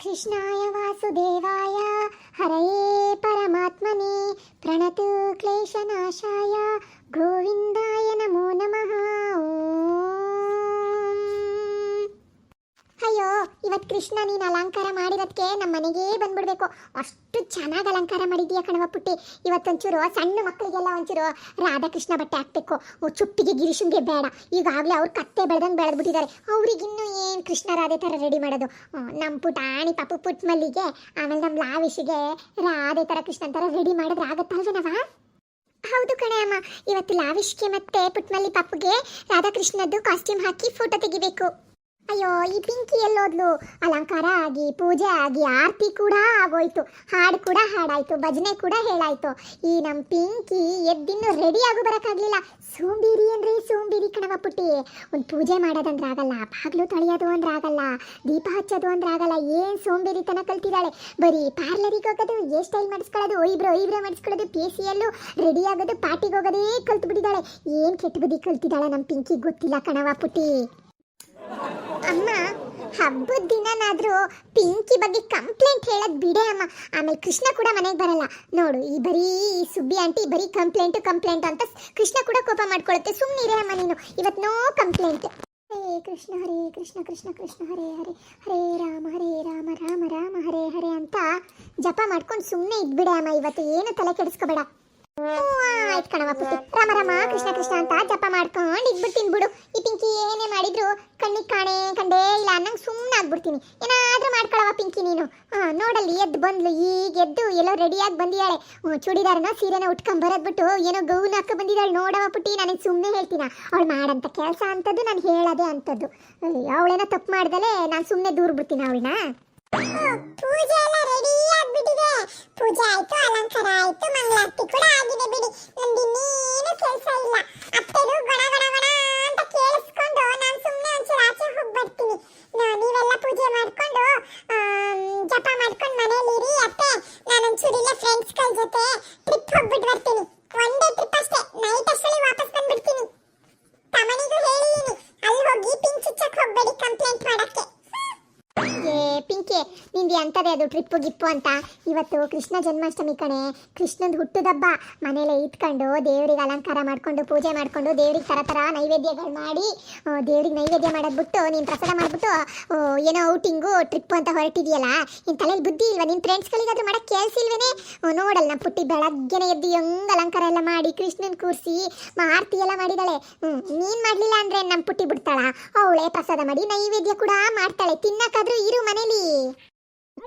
కృష్ణాయ వాసుదేవాయ హరయే పరమాత్మనే ప్రణతు క్లేశనాశాయ గోవిందాయ నమో నమ. ಅಯ್ಯೋ ಇವತ್ತು ಕೃಷ್ಣ ನೀನು ಅಲಂಕಾರ ಮಾಡಿರೋದಕ್ಕೆ ನಮ್ಮ ಮನೆಗೇ ಬಂದ್ಬಿಡ್ಬೇಕು. ಅಷ್ಟು ಚೆನ್ನಾಗಿ ಅಲಂಕಾರ ಮಾಡಿದೀಯ ಕಣವ ಪುಟ್ಟಿ. ಇವತ್ತೊಂಚೂರು ಸಣ್ಣ ಮಕ್ಕಳಿಗೆಲ್ಲ ಒಂಚೂರು ರಾಧಾಕೃಷ್ಣ ಬಟ್ಟೆ ಹಾಕ್ಬೇಕು. ಚುಪ್ಪಿಗೆ ಗಿರೀಶನ್ಗೆ ಬೇಡ. ಈಗಾಗಲೇ ಅವ್ರು ಕತ್ತೆ ಬೆಳೆದಂಗೆ ಬೆಳೆದ್ಬಿಟ್ಟಿದ್ದಾರೆ ಅವ್ರಿಗಿನ್ನೂ ಏನು ಕೃಷ್ಣ ರಾಧೆ ಥರ ರೆಡಿ ಮಾಡೋದು? ನಮ್ಮ ಪುಟಾಣಿ ಪಪ್ಪು ಪುಟ್ ಮಲ್ಲಿಗೆ, ಆಮೇಲೆ ನಮ್ಮ ಲಾವಿಶಿಗೆ ರಾಧೆ ಥರ ಕೃಷ್ಣನ್ ಥರ ರೆಡಿ ಮಾಡಿದ್ರೆ ಆಗತ್ತಲ್ವೇನವಾ ಹೌದು ಕಣೆ ಅಮ್ಮ ಇವತ್ತು ಲಾವಿಶ್ಗೆ ಮತ್ತೆ ಪುಟ್ಮಲ್ಲಿ ಪಪ್ಪುಗೆ ರಾಧಾಕೃಷ್ಣದ್ದು ಕಾಸ್ಟ್ಯೂಮ್ ಹಾಕಿ ಫೋಟೋ ತೆಗಿಬೇಕು. ಅಯ್ಯೋ, ಈ ಪಿಂಕಿ ಎಲ್ಲೋದ್ಲು. ಅಲಂಕಾರ ಆಗಿ, ಪೂಜೆ ಆಗಿ, ಆರತಿ ಕೂಡ ಆಗೋಯ್ತು. ಹಾಡು ಕೂಡ ಹಾಡಾಯ್ತು, ಭಜನೆ ಕೂಡ ಹೇಳಾಯ್ತು. ಈ ನಮ್ಮ ಪಿಂಕಿ ಎದ್ದಿನ್ನು ರೆಡಿ ಆಗು ಬರೋಕ್ಕಾಗಲಿಲ್ಲ. ಸೋಂಬೀರಿ ಅಂದ್ರೆ ಸೋಂಬೀರಿ ಕಣವ ಪುಟ್ಟಿ. ಒಂದು ಪೂಜೆ ಮಾಡೋದಂದ್ರೆ ಆಗಲ್ಲ, ಬಾಗ್ಲು ತೊಳೆಯೋದು ಅಂದ್ರೆ ಆಗಲ್ಲ, ದೀಪ ಹಚ್ಚೋದು ಅಂದ್ರೆ ಆಗಲ್ಲ, ಏನು ಸೋಂಬೇರಿತನ ಕಲ್ತಿದ್ದಾಳೆ. ಬರೀ ಪಾರ್ಲರಿಗೆ ಹೋಗೋದು ಏರ್ ಸ್ಟೈಲ್ ಮಾಡಿಸ್ಕೊಳ್ಳೋದು ಐಬ್ರೋ ಐಬ್ರೋ ಮಾಡಿಸ್ಕೊಳ್ಳೋದು ಪಿ ಸಿ ಎಲ್ಲು ರೆಡಿ ಆಗೋದು ಪಾರ್ಟಿಗೆ ಹೋಗೋದೇ ಕಲ್ತು ಬಿಟ್ಟಿದ್ದಾಳೆ ಏನು ಕೆಟ್ಟ ಬುದ್ಧಿ ಕಲ್ತಿದ್ದಾಳೆ ನಮ್ಮ ಪಿಂಕಿ ಗೊತ್ತಿಲ್ಲ ಕಣವ ಪುಟ್ಟಿ. ಅಮ್ಮ, ಹಬ್ಬದ ದಿನನಾದ್ರೂ ಪಿಂಕಿ ಬಗ್ಗೆ ಕಂಪ್ಲೇಂಟ್ ಹೇಳೋದು ಬಿಡೆ ಅಮ್ಮ. ಆಮೇಲೆ ಕೃಷ್ಣ ಕೂಡ ಮನೆಗೆ ಬರಲ್ಲ. ನೋಡು, ಈ ಬರೀ ಸುಬ್ಬಿ ಆಂಟಿ ಬರೀ ಕಂಪ್ಲೇಂಟ್ ಕಂಪ್ಲೇಂಟ್ ಅಂತ ಕೃಷ್ಣ ಕೂಡ ಕೋಪ ಮಾಡ್ಕೊಳುತ್ತೆ. ಸುಮ್ಮನಿರೆ ಅಮ್ಮ ನೀನು. ಇವತ್ತು ನೋ ಕಂಪ್ಲೇಂಟ್ ಹರೇ ಕೃಷ್ಣ ಹರೇ ಕೃಷ್ಣ ಕೃಷ್ಣ ಕೃಷ್ಣ, ಹರೇ ಹರೇ ಹರೇ ರಾಮ ಹರೇ ರಾಮ ರಾಮ ರಾಮ, ಹರೇ ಹರೇ ಅಂತ ಜಪ ಮಾಡ್ಕೊಂಡು ಸುಮ್ಮನೆ ಇದ್ಬಿಡೆ ಅಮ್ಮ. ಇವತ್ತು ಏನು ತಲೆ ಕೆಡಿಸ್ಕೋಬೇಡ. ಆಯ್ತು ಪುಟ್ಟಿ. ರಾಮ ಕೃಷ್ಣ ಕೃಷ್ಣ ಅಂತ ಜಪ ಮಾಡ್ಕೊಂಡು ಇದ್ಬಿಡ್ತೀನಿ ಬಿಡು. ಈ ಪಿಂಕಿ ಏನೇ ಮಾಡಿದ್ರು ಕಣ್ಣಿಗೆ ಕಾಣೆ, ಕಂಡೇ ಇಲ್ಲ ಅನ್ನಂಗೆ ಸುಮ್ಮನೆ ಆಗ್ಬಿಡ್ತೀನಿ. ಏನಾದ್ರೂ ಮಾಡ್ಕೊಳವ ಪಿಂಕಿ ನೀನು. ಹಾ ನೋಡಲ್ಲಿ ಎದ್ದು ಬಂದ್ಲು, ಈಗ ಎದ್ದು ಎಲ್ಲೋ ರೆಡಿಯಾಗಿ ಬಂದಿದ್ದಾಳೆ. ಚೂಡಿದಾರನ ಸೀರೆನ ಉಟ್ಕೊಂಡ್ ಬರೋದ್ಬಿಟ್ಟು ಏನೋ ಗೌನ್ ಹಾಕ ಬಂದಿದ್ದಾಳೆ ನೋಡವ ಪುಟ್ಟಿ, ನನಗೆ ಸುಮ್ಮನೆ ಹೇಳ್ತೀನ? ಅವಳು ಮಾಡಂತ ಕೆಲಸ ಅಂತದ್ದು, ನಾನು ಹೇಳೋದೇ ಅಂತದ್ದು. ಅವಳೇನೋ ತಪ್ಪು ಮಾಡ್ದಲೆ ನಾನು ಸುಮ್ಮನೆ ದೂರ ಬಿಡ್ತೀನಿ ಅವಳನ್ನ. ಪೂಜೆ ಎಲ್ಲ ರೆಡಿ ಆಗ್ಬಿಟ್ಟಿದೆ. ಪೂಜೆ ಆಯ್ತು, ಅಲಂಕಾರ ಆಯ್ತು, ಮಂಗಳಾರತಿ ಕೂಡ ಆಗಿದೆ ಬಿಡಿ. ನಂದು ಇನ್ನೇನು ಕೆಲಸ ಇಲ್ಲ. ಅತ್ತೆನು ಗಣ ಗಣ ಗಣ ಅಂತ ಕೇಳಿಸ್ಕೊಂಡು ನಾನು ಸುಮ್ಮನೆ ಒಂಚೂರು ಆಚೆ ಹೋಗಿ ಬರ್ತೀನಿ ನೀವೆಲ್ಲ ಪೂಜೆ ಮಾಡ್ಕೊಂಡು ಜಪ ಮಾಡ್ಕೊಂಡು ಮನೇಲಿ ಇರಿ ಅತ್ತೆ. ನಾನು ಒಂಚೂರು ಇಲ್ಲ ಫ್ರೆಂಡ್ಸ್ಗಳ ಜೊತೆ ಟ್ರಿಪ್ ಹೋಗ್ಬಿಟ್ಟು ಬರ್ತೀನಿ. ಒನ್ ಡೇ ಟ್ರಿಪ್ ಅಷ್ಟೇ. ನೈಟ್ ಅಷ್ಟರಲ್ಲಿ ವಾಪಸ್ ಬಂದ್ಬಿಡ್ತೀನಿ. ತಮನಿಗೂ ಹೇಳಿದೀನಿ. ಅಲ್ಲಿ ಹೋಗಿ ಪಿಂಚ್ ಚುಚ್ಚಕ್ ಹೋಗ್ಬೇಡಿ ಕಂಪ್ಲೇಂಟ್ ಮಾಡಕ್ಕೆ. ನಿಂದು ಎಂಥದೇ ಅದು ಟ್ರಿಪ್ಪು ಗಿಪ್ಪು ಅಂತ. ಇವತ್ತು ಕೃಷ್ಣ ಜನ್ಮಾಷ್ಟಮಿ ಕಣೆ. ಕೃಷ್ಣಂದು ಹುಟ್ಟುದಬ್ಬ. ಮನೇಲೆ ಇಟ್ಕೊಂಡು ದೇವ್ರಿಗೆ ಅಲಂಕಾರ ಮಾಡ್ಕೊಂಡು, ಪೂಜೆ ಮಾಡ್ಕೊಂಡು ದೇವ್ರಿಗೆ ಥರ ಥರ ನೈವೇದ್ಯಗಳು ಮಾಡಿ ದೇವರಿಗೆ ದೇವ್ರಿಗೆ ನೈವೇದ್ಯ ಮಾಡೋದು ಬಿಟ್ಟು ನೀನು ಪ್ರಸಾದ ಮಾಡಿಬಿಟ್ಟು ಏನೋ ಔಟಿಂಗು ಟ್ರಿಪ್ಪು ಅಂತ ಹೊರಟಿದೆಯಲ್ಲ? ನಿನ್ನ ತಲೆಯಲ್ಲಿ ಬುದ್ಧಿ ಇಲ್ವಾ? ನಿನ್ನ ಫ್ರೆಂಡ್ಸ್ಗಳಿಗಾದ್ರೂ ಮಾಡಕ್ಕೆ ಕೇಳಿಸಿಲ್ವೇನೆ ನೋಡಲ್ಲ ನಾ ಪುಟ್ಟಿ ಬೆಳಗ್ಗೆನೆ ಎದ್ದು ಹೆಂಗ್ ಅಲಂಕಾರ ಎಲ್ಲ ಮಾಡಿ, ಕೃಷ್ಣನ್ ಕೂರಿಸಿ ಆರತಿ ಎಲ್ಲ ಮಾಡಿದಾಳೆ. ಹ್ಞೂ ನೀನು ಮಾಡಲಿಲ್ಲ ಅಂದರೆ ನಮ್ಮ ಪುಟ್ಟಿ ಬಿಡ್ತಾಳ? ಅವಳೇ ಪ್ರಸಾದ ಮಾಡಿ ನೈವೇದ್ಯ ಕೂಡ ಮಾಡ್ತಾಳೆ. ತಿನ್ನಕ್ಕಾದ್ರೂ ಇರು ಮನೇಲಿ.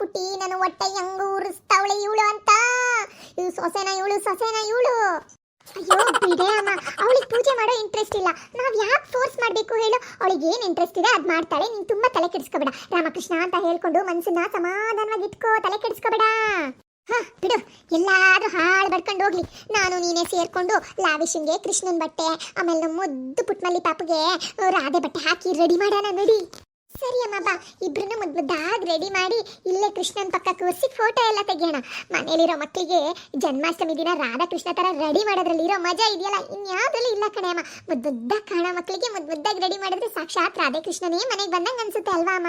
ಪುಟ್ಟಿ ನಾನು ಹೊಟ್ಟೆ ಹೆಂಗ ಉರಿಸ್ತಾವಳೆ ಇವಳು ಅಂತ. ಇವ್ ಸೊಸೆನ ಇವಳು ಸೊಸೆನ ಇವಳು. ಅಯ್ಯೋ, ಬಿಡೆ ಅಮ್ಮ, ಅವಳಿಗೆ ಪೂಜೆ ಮಾಡೋ ಇಂಟ್ರೆಸ್ಟ್ ಇಲ್ಲ. ನಾವು ಯಾಕೆ ಫೋರ್ಸ್ ಮಾಡಬೇಕು ಹೇಳು? ಅವಳಿಗೆ ಏನು ಇಂಟ್ರೆಸ್ಟ್ ಇದೆ, ಅದು ಮಾಡ್ತಾಳೆ. ನೀನು ತುಂಬಾ ತಲೆ ಕೆಡಿಸ್ಕೋಬೇಡ. ರಾಮಕೃಷ್ಣ ಅಂತ ಹೇಳ್ಕೊಂಡು ಮನಸ್ಸನ್ನ ಸಮಾಧಾನವಾಗಿ ಇಟ್ಕೋ, ತಲೆ ಕೆಡಿಸ್ಕೋಬೇಡ. ಹಾ, ಬಿಡು. ಎಲ್ಲಾದ್ರೂ ಹಾಳು ಬಡ್ಕೊಂಡು ಹೋಗ್ಲಿ. ನಾನು ನೀನೇ ಸೇರ್ಕೊಂಡು ಲಾವಿಶನ್ಗೆ ಕೃಷ್ಣನ್ ಬಟ್ಟೆ, ಆಮೇಲೆ ಮುದ್ದು ಪುಟ್ಮಲ್ಲಿ ಪಾಪಗೆ ರಾಧೆ ಬಟ್ಟೆ ಹಾಕಿ ರೆಡಿ ಮಾಡೋಣ ನೋಡಿ. ಸರಿ ಅಮ್ಮ, ಬಾ. ಇಬ್ರನ್ನ ರೆಡಿ ಮಾಡಿ ಇಲ್ಲೇ ಕೃಷ್ಣನ ಪಕ್ಕ ಕೂರಿಸಿ ಫೋಟೋ ಎಲ್ಲ ತೆಗಿಯೋಣ. ಮನೇಲಿರೋ ಮಕ್ಕಳಿಗೆ ಜನ್ಮಾಷ್ಟಮಿ ದಿನ ರಾಧಾಕೃಷ್ಣ ತರ ರೆಡಿ ಮಾಡೋದ್ರಲ್ಲಿ ಇರೋ ಮಜಾ ಇದೆಯಲ್ಲ? ಇನ್ಯಾವುದ್ರಲ್ಲಿ ಇಲ್ಲ ಕಣೆ ಅಮ್ಮ. ಮುದ್ದು ಮುದ್ದಾಗಿ ಕಾಣೋ ಮಕ್ಕಳಿಗೆ ಮುದ್ದು ಮುದ್ದಾಗಿ ರೆಡಿ ಮಾಡಿದ್ರೆ ಸಾಕ್ಷಾತ್ ರಾಧಾಕೃಷ್ಣನೇ ಮನೆಗೆ ಬಂದಂಗೆ ಅನ್ಸುತ್ತೆ ಅಲ್ವಾ ಅಮ್ಮ?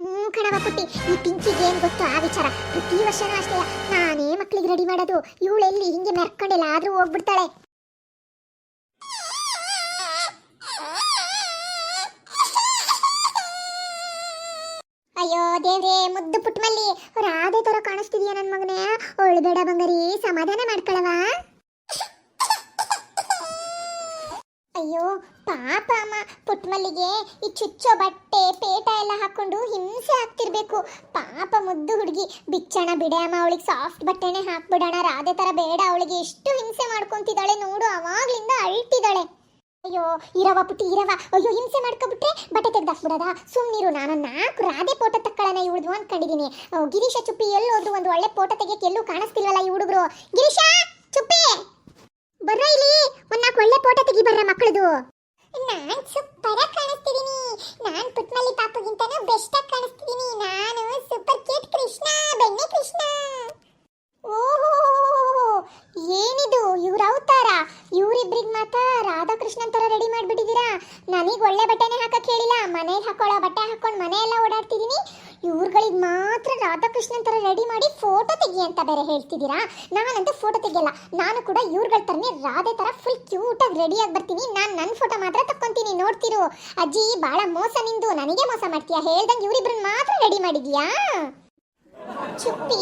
ಹ್ಞೂ ಕಣವ ಪುಟ್ಟಿ, ಈ ಪಿಂಕಿಗೆ ಏನು ಗೊತ್ತು ಆ ವಿಚಾರ. ಪ್ರತಿ ವರ್ಷನೂ ಅಷ್ಟೇ. ನಾನೇ ಮಕ್ಳಿಗೆ ರೆಡಿ ಮಾಡೋದು. ಇವಳೆಲ್ಲಿ ಹಿಂಗೆ ಮೆರ್ಕೊಂಡೆಲ್ಲ ಆದ್ರೂ ಹೋಗ್ಬಿಡ್ತಾಳೆ. ಅಯ್ಯೋ ದೇವ್ರೇ ಮುದ್ದು ಪುಟ್ಮಲ್ಲಿ. ರಾಧೆ ತರ ಕಾಣಿಸ್ತಿದೀಯ ನನ್ನ ಮಗನೇ? ಒಳ್ಬೇಡ ಬಂಗಾರಿ, ಸಮಾಧಾನ ಮಾಡ್ಕೊಳವ. ಅಯ್ಯೋ, ಪಾಪ ಅಮ್ಮ. ಪುಟ್ಮಲ್ಲಿಗೆ ಈ ಚುಚ್ಚೋ ಬಟ್ಟೆ, ಪೇಟ ಎಲ್ಲ ಹಾಕೊಂಡು ಹಿಂಸೆ ಆಗ್ತಿರ್ಬೇಕು. ಪಾಪ ಮುದ್ದು ಹುಡುಗಿ. ಬಿಚ್ಚಣ ಬಿಡೆ ಅಮ್ಮ, ಅವಳಿಗೆ ಸಾಫ್ಟ್ ಬಟ್ಟೆನೆ ಹಾಕ್ಬಿಡೋಣ. ರಾಧೆ ತರ ಬೇಡ, ಅವಳಿಗೆ ಎಷ್ಟು ಹಿಂಸೆ ಮಾಡ್ಕೊಂತಿದ್ದಾಳೆ ನೋಡು ಅಳ್ತಿದ್ದಾಳೆ ಅಯ್ಯೋ ಇರವ ಪುಟ್ಟಿ ಇರವ ಅಯ್ಯೋ, ಹಿಂಸೆ ಮಾಡ್ಕೊಬಿಟ್ರೆ ಬಟ್ಟೆ ತೆಗ್ದಾಕ್ಬಿಡದ? ಸುಮ್ನಿರು ನಾನು ನಾಲ್ಕು ರಾಧೆ ಫೋಟೋ ತಕ್ಕೊಳ್ಳೋಣ ಇವ್ಳದು ಅನ್ಕೊಂಡಿದೀನಿ. ಅವ್ ಗಿರೀಶ, ಚುಪ್ಪಿ ಎಲ್ಲೋದ್ರು ಒಂದು ಒಳ್ಳೆ ಫೋಟೋ ತೆಗಿಯಕ್ಕೆ ಎಲ್ಲೂ ಕಾಣಿಸ್ತಿಲ್ವಲ್ಲ ಈ ಹುಡುಗರು? ಗಿರೀಶ, ಚುಪ್ಪಿ! ಬರ್ರ ಇಲ್ಲಿ? ಒಂದ್ ನಾಲ್ಕು ಒಳ್ಳೆ ಫೋಟೋ ತೆಗಿ ಬರ್ರ ಮಕ್ಕಳದು. ನಾನ್ ಸೂಪರ್ ಆಗಿ ಕಾಣಿಸ್ತಿದೀನಿ. ನಾನ್ ಪುಟ್ಮಲ್ಲಿ ಪಾಪಗಿಂತನೂ ಬೆಸ್ಟ್ ಆಗಿ ಕಾಣಿಸ್ತಿದೀನಿ. ನಾನು ಸೂಪರ್ ಕ್ಯೂಟ್ ಕೃಷ್ಣ, ಬೆಣ್ಣೆ ಕೃಷ್ಣ. ಓಹೋ, ಏನಿದು? ಇವ್ರ ಅವತಾರ? ಇವ್ರಿಬ್ರಿಗೆ ಮಾತ್ರ ರಾಧಾಕೃಷ್ಣನ್ ತರ ರೆಡಿ ಮಾಡ್ಬಿಟ್ಟಿದ್ದೀರಾ? ನನಗೆ ಒಳ್ಳೆ ಬಟ್ಟೆನೇ ಹಾಕಕ್ಕೆ ಹೇಳಿಲ್ಲ. ಮನೇಲಿ ಹಾಕೊಳ್ಳೋ ಬಟ್ಟೆ ಹಾಕೊಂಡು ಮನೆಯೆಲ್ಲ ಓಡಾಡ್ತಿದ್ದೀನಿ ಇವ್ರುಗಳಿಗೆ ಮಾತ್ರ ರಾಧಾಕೃಷ್ಣನ್ ತರ ರೆಡಿ ಮಾಡಿ ಫೋಟೋ ತೆಗಿ ಅಂತ ಬೇರೆ ಹೇಳ್ತಿದ್ದೀರಾ? ನಾನಂತೂ ಫೋಟೋ ತೆಗಿಯಲ್ಲ. ನಾನು ಕೂಡ ಇವ್ರುಗಳ ತರನೇ ರಾಧೆ ತರ ಫುಲ್ ಕ್ಯೂಟಾಗಿ ಆಗಿ ರೆಡಿ ಆಗಿ ಬರ್ತೀನಿ. ನಾನು ನನ್ನ ಫೋಟೋ ಮಾತ್ರ ತಕ್ಕೊಂತೀನಿ. ನೋಡ್ತಿರು. ಅಜ್ಜಿ ಭಾಳ ಮೋಸ ನಿಂದು. ನನಗೆ ಮೋಸ ಮಾಡ್ತೀಯಾ? ಹೇಳ್ದಂಗೆ ಇವರಿಬ್ರನ್ನ ಮಾತ್ರ ರೆಡಿ ಮಾಡಿದ್ಯಾ? ಚುಪ್ಪಿ,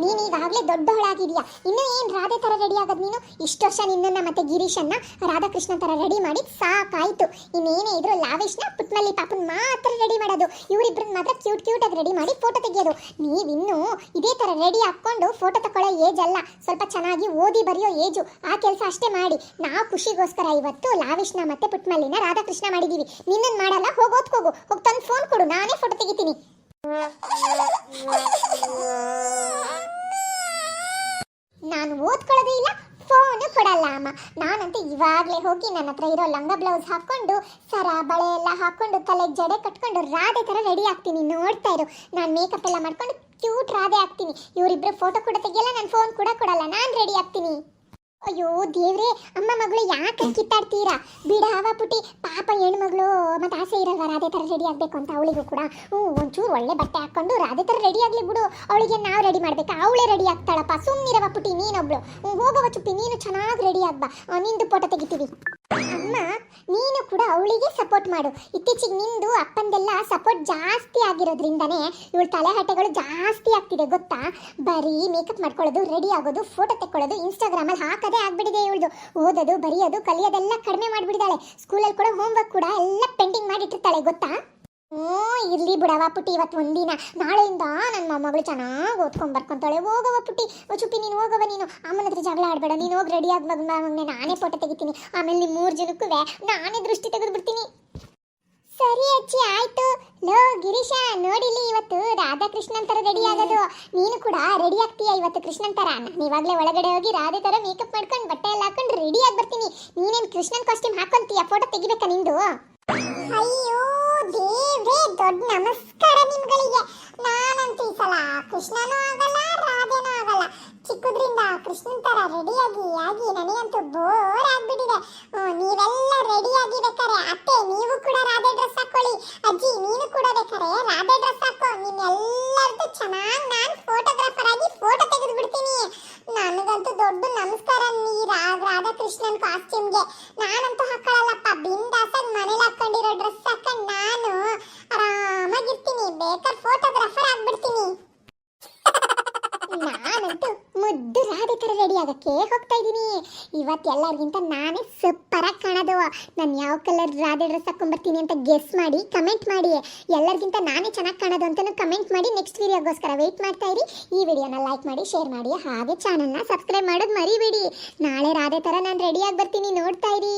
ನೀನು ಈಗಾಗಲೇ ದೊಡ್ಡವಳಾಗಿದ್ಯಾ? ಇನ್ನು ಏನು ರಾಧೆ ಥರ ರೆಡಿ ಆಗೋದು ನೀನು? ಇಷ್ಟು ವರ್ಷ ನಿನ್ನನ್ನ ಮತ್ತೆ ಗಿರೀಶನ್ನ ರಾಧಾಕೃಷ್ಣ ಥರ ರೆಡಿ ಮಾಡಿ ಸಾಕಾಯಿತು. ಇನ್ನೇನೇ ಇದ್ರು ಲಾವೇಶ್ನ ಪುಟ್ಮಲ್ಲಿ ಪಾಪನ್ ಮಾತ್ರ ರೆಡಿ ಮಾಡೋದು. ಇವರಿಬ್ಬರನ್ನ ಮಾತ್ರ ಕ್ಯೂಟ್ ಕ್ಯೂಟ್ ಆಗಿ ರೆಡಿ ಮಾಡಿ ಫೋಟೋ ತೆಗೆಯೋದು. ನೀವಿನ್ನು ಇದೇ ಥರ ರೆಡಿ ಹಾಕ್ಕೊಂಡು ಫೋಟೋ ತಗೊಳ್ಳೋ ಏಜ್ ಅಲ್ಲ. ಸ್ವಲ್ಪ ಚೆನ್ನಾಗಿ ಓದಿ ಬರೆಯೋ ಏಜು ಆ ಕೆಲಸ ಅಷ್ಟೇ ಮಾಡಿ. ನಾವು ಖುಷಿಗೋಸ್ಕರ ಇವತ್ತು ಲಾವೇಶ್ನ ಮತ್ತೆ ಪುಟ್ಮಲ್ಲಿನ ರಾಧಾಕೃಷ್ಣ ಮಾಡಿದೀವಿ. ನಿನ್ನನ್ನು ಮಾಡಲ್ಲ, ಹೋಗಿ ಓದ್ಕೋಗು. ಹೋಗಿ ತಂದು ಫೋನ್ ಕೊಡು. ನಾನೇ ಫೋಟೋ ತೆಗಿತೀನಿ ನಾನು ಓದ್ಕೊಳ್ಳೋದು ಇಲ್ಲ ಫೋನು ಕೊಡಲ್ಲ ಅಮ್ಮ ನಾನಂತೂ ಇವಾಗಲೇ ಹೋಗಿ ನನ್ನ ಹತ್ರ ಇರೋ ಲಂಗ ಬ್ಲೌಸ್ ಹಾಕೊಂಡು ಸರ ಬಳೆ ಎಲ್ಲ ಹಾಕೊಂಡು ತಲೆಗೆ ಜಡೆ ಕಟ್ಕೊಂಡು ರಾಧೆ ಥರ ರೆಡಿ ಆಗ್ತೀನಿ. ನೋಡ್ತಾ ಇರು. ನಾನು ಮೇಕಪ್ ಎಲ್ಲ ಮಾಡ್ಕೊಂಡು ಕ್ಯೂಟ್ ರಾಧೆ ಆಗ್ತೀನಿ. ಇವರಿಬ್ರು ಫೋಟೋ ಕೂಡ ತೆಗಿಯಲ್ಲ, ನಾನು ಫೋನ್ ಕೂಡ ಕೊಡಲ್ಲ. ನಾನು ರೆಡಿ ಆಗ್ತೀನಿ. ಅಯ್ಯೋ ದೇವ್ರೆ, ಅಮ್ಮ ಮಗಳು ಯಾಕೆ ಕಿತ್ತಾಡ್ತೀರಾ? ಬಿಡಾವ ಪುಟಿ ಪಾಪ ಹೆಣ್ಮಗಳು ಮತ್ತೆ ಆಸೆ ಇರಲ್ವಾ ರಾಧೆ ಥರ ರೆಡಿ ಆಗಬೇಕು ಅಂತ ಅವಳಿಗೂ ಕೂಡ? ಹ್ಞೂ ಒಂಚೂರು ಒಳ್ಳೆ ಬಟ್ಟೆ ಹಾಕೊಂಡು ರಾಧೆ ಥರ ರೆಡಿ ಆಗಲಿ ಬಿಡು. ಅವಳಿಗೆ ನಾವು ರೆಡಿ ಮಾಡ್ಬೇಕಾ. ಅವಳೇ ರೆಡಿ ಆಗ್ತಾಳಪ್ಪ. ಸುಮ್ಮನಿರವ ಪುಟಿ ನೀನೊಬ್ಳು. ಹೋಗವ ಚುಪ್ಪಿ. ನೀನು ಚೆನ್ನಾಗಿ ರೆಡಿ ಆಗ್ಬಾ. ನಿಂದು ಫೋಟೋ ತೆಗಿತೀವಿ. ಅಮ್ಮ, ನೀನು ಕೂಡ ಅವಳಿಗೆ ಸಪೋರ್ಟ್ ಮಾಡು. ಇತ್ತೀಚೆಗೆ ನಿಂದು ಅಪ್ಪಂದೆಲ್ಲ ಸಪೋರ್ಟ್ ಜಾಸ್ತಿ ಆಗಿರೋದ್ರಿಂದನೇ ಇವಳ ತಲೆಹಟ್ಟೆಗಳು ಜಾಸ್ತಿ ಆಗ್ತಿದೆ, ಗೊತ್ತಾ? ಬರೀ ಮೇಕಪ್ ಮಾಡ್ಕೊಳ್ಳೋದು ರೆಡಿ ಆಗೋದು ಫೋಟೋ ತೆಕ್ಕೊಳ್ಳೋದು ಇನ್ಸ್ಟಾಗ್ರಾಮಲ್ಲಿ ಹಾಕದೇ ಆಗ್ಬಿಟ್ಟಿದೆ ಇವಳದು. ಓದೋದು, ಬರೆಯೋದು, ಕಲಿಯೋದೆಲ್ಲ ಕಡಿಮೆ ಮಾಡಿಬಿಡಿದಾಳೆ ಸ್ಕೂಲಲ್ಲಿ ಕೂಡ ಹೋಮ್ವರ್ಕ್ ಕೂಡ ಎಲ್ಲ ಪೆಂಡಿಂಗ್ ಮಾಡಿಟ್ಟಿರ್ತಾಳೆ, ಗೊತ್ತಾ? ಹ್ಞೂ, ಇರ್ಲಿ ಬಿಡವ ಪುಟ್ಟಿ ಇವತ್ತು ಒಂದಿನ. ನಾಳೆಯಿಂದ ನನ್ನ ಮೊಮ್ಮಗಳು ಚೆನ್ನಾಗಿ ಓದ್ಕೊಂಡ್ ಬರ್ಕೊಂತಾಳೆ ಹೋಗವ ಪುಟ್ಟಿ. ಚುಪ್ಪಿ, ನೀನು ಹೋಗವ ನೀನು. ಅಮ್ಮನ ಹತ್ರ ಜಗಳ ಆಡಬೇಡ. ನೀನು ಹೋಗಿ ರೆಡಿ ಆಗಿ ಮಗನೆ ನಾನೇ ಫೋಟೋ ತೆಗಿತೀನಿ. ಆಮೇಲೆ ನಿಮ್ಮ ಮೂರು ಜನಕ್ಕೂ ನಾನೇ ದೃಷ್ಟಿ ತೆಗೆದು ಬಿಡ್ತೀನಿ. ಸರಿ ಅಚ್ಚಿ ಆಯ್ತು. ಲೋ, ಗಿರೀಶ ನೋಡಿಲಿ ಇವತ್ತು ರಾಧಾಕೃಷ್ಣನ್ ತರ ರೆಡಿ ಆಗೋದು. ನೀನು ಕೂಡ ರೆಡಿ ಆಗ್ತೀಯ ಇವತ್ತು ಕೃಷ್ಣನ್ ತರ? ನಾನು ಒಳಗಡೆ ಹೋಗಿ ರಾಧೆ ತರ ಮೇಕಪ್ ಮಾಡ್ಕೊಂಡು ಬಟ್ಟೆ ಎಲ್ಲ ಹಾಕೊಂಡು ರೆಡಿ ಆಗಿ ಬರ್ತೀನಿ. ನೀನೇನು ಕೃಷ್ಣನ್ ಕಾಸ್ಟ್ಯೂಮ್ ಹಾಕೊಂತೀಯ? ಫೋಟೋ ತೆಗಿಬೇಕಾ ನಿಂದು? ಅಯ್ಯೋ, ದೇವ್ರೇ, ದೊಡ್ಡ ನಮಸ್ಕಾರ ನಿಮ್ಗಳಿಗೆ. ನಾನಂತೂ ಈ ಸಲ ಕೃಷ್ಣನೂ ಆಗಲ್ಲ, ರಾಧೆನೂ ಆಗಲ್ಲ. ಚಿಕ್ಕದ್ರಿಂದ ಕೃಷ್ಣನ್ ತರ ರೆಡಿಯಾಗಿ ಆಗಿ ನನಗಂತೂ ಬೋರ್ ಆಗ್ಬಿಟ್ಟಿದೆ. ನೀವೆಲ್ಲ ರೆಡಿ ಬೇಕಾರೆ ಅತ್ತೆ, ನೀವು ಕೂಡ ರಾಧೆ ಡ್ರೆಸ್ ಹಾಕೊಳ್ಳಿ. ಅಜ್ಜಿ, ನೀನು ಕೂಡ ಬೇಕಾರೆ ರಾಧೆ ಡ್ರೆಸ್ ಹಾಕೋ. ನಿಮ್ಮೆಲ್ಲರದ್ದು ಚೆನ್ನಾಗಿ ನಾನು ಫೋಟೋಗ್ರಾಫರ್ ಆಗಿ ಫೋಟೋ ತೆಗೆದು ಬಿಡ್ತೀನಿ ನನಗಂತೂ ದೊಡ್ಡ ನಮಸ್ಕಾರ ನೀ ರಾ- ಕಾಸ್ಟ್ಯೂಮ್ಗೆ ನಾನಂತೂ ಹಾಕೊಳ್ಳಲ್ಲಪ್ಪ ಬಿಂದಾಸಾಗಿ ಮನೇಲಿ ಹಾಕೊಂಡಿರೋ ಡ್ರೆಸ್ ಹಾಕೊಂಡು ನಾನು ಆರಾಮಾಗಿರ್ತೀನಿ. ಬೇಕಾದ್ರೆ ಫೋಟೋಗ್ರಾಫರ್ ಆಗ್ಬಿಡ್ತೀನಿ. ನಾನಂತೂ ಮುದ್ದು ರಾಧೆ ಥರ ರೆಡಿ ಆಗಕ್ಕೆ ಹೋಗ್ತಾ ಇದ್ದೀನಿ. ಇವತ್ತು ಎಲ್ಲರಿಗಿಂತ ನಾನೇ ಸೂಪರ್ ಆಗಿ ಕಾಣೋದು. ನಾನು ಯಾವ ಕಲರ್ ರಾಧೆ ಡ್ರೆಸ್ ಹಾಕೊಂಡ್ಬರ್ತೀನಿ ಅಂತ ಗೆಸ್ ಮಾಡಿ ಕಮೆಂಟ್ ಮಾಡಿ. ಎಲ್ಲರಿಗಿಂತ ನಾನೇ ಚೆನ್ನಾಗಿ ಕಾಣೋದು ಅಂತಲೂ ಕಮೆಂಟ್ ಮಾಡಿ ನೆಕ್ಸ್ಟ್ ವಿಡಿಯೋಗೋಸ್ಕರ ವೆಯ್ಟ್ ಮಾಡ್ತಾ ಇರಿ. ಈ ವಿಡಿಯೋನ ಲೈಕ್ ಮಾಡಿ ಶೇರ್ ಮಾಡಿ, ಹಾಗೆ ಚಾನಲ್ನ ಸಬ್ಸ್ಕ್ರೈಬ್ ಮಾಡೋದು ಮರಿಬೇಡಿ. ನಾಳೆ ರಾಧೆ ಥರ ನಾನು ರೆಡಿಯಾಗಿ ಬರ್ತೀನಿ, ನೋಡ್ತಾ ಇರಿ.